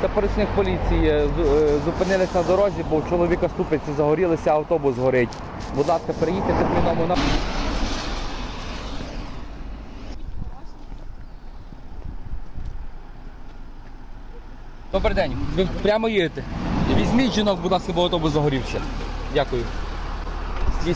та працівник поліції е, е, зупинились на дорозі, бо у чоловіка ступиці загорілися, автобус горить. Будь ласка, переїдьте тепліному на. Добрий день. Ви прямо їдете. Візьміть жінок, будь ласка, бо автобус загорівся. Дякую. Стій,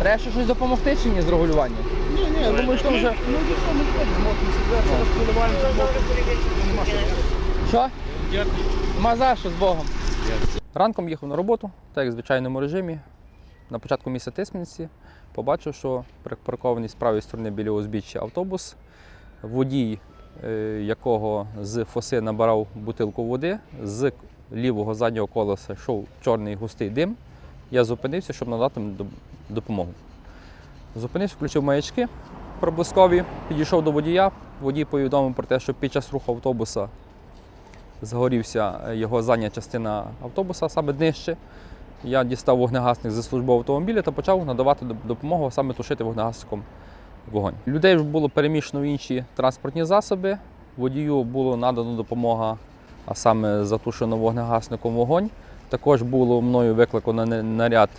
Треба ще щось допомогти чи ні з регулюванням? Ні, ні, я думаю, що вже ну ніхто не ходить, змотимо себе, зараз поливаємо, нема що. Що? Нема за що з Богом. Ранком їхав на роботу, так як в звичайному режимі. На початку місця Тисменці побачив, що припаркований з правої сторони біля узбіччя автобус, водій, е, якого з фоси набирав бутилку води, з лівого заднього колеса йшов чорний густий дим. Я зупинився, щоб надати допомогу. Зупинився, включив маячки проблискові, підійшов до водія. Водій повідомив про те, що під час руху автобуса згорівся е, його задня частина автобуса, саме днище. Я дістав вогнегасник зі службового автомобіля та почав надавати допомогу, саме тушити вогнегасником вогонь. Людей ж було переміщено в інші транспортні засоби. Водію було надано допомога, а саме затушено вогнегасником вогонь. Також було мною викликано наряд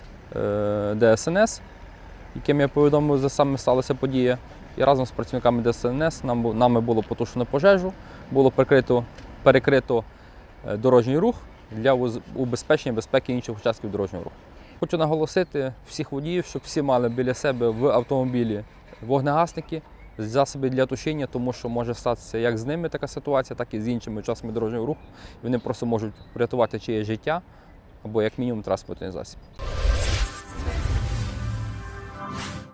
ДСНС, яким я повідомив, за саме сталася подія. І разом з працівниками ДСНС нам, нами було потушено пожежу, було перекрито е, дорожній рух для убезпечення безпеки інших участків дорожнього руху. Хочу наголосити всіх водіїв, щоб всі мали біля себе в автомобілі вогнегасники, засоби для тушіння, тому що може статися як з ними така ситуація, так і з іншими учасниками дорожнього руху. Вони просто можуть врятувати чиє життя або як мінімум транспортний засіб.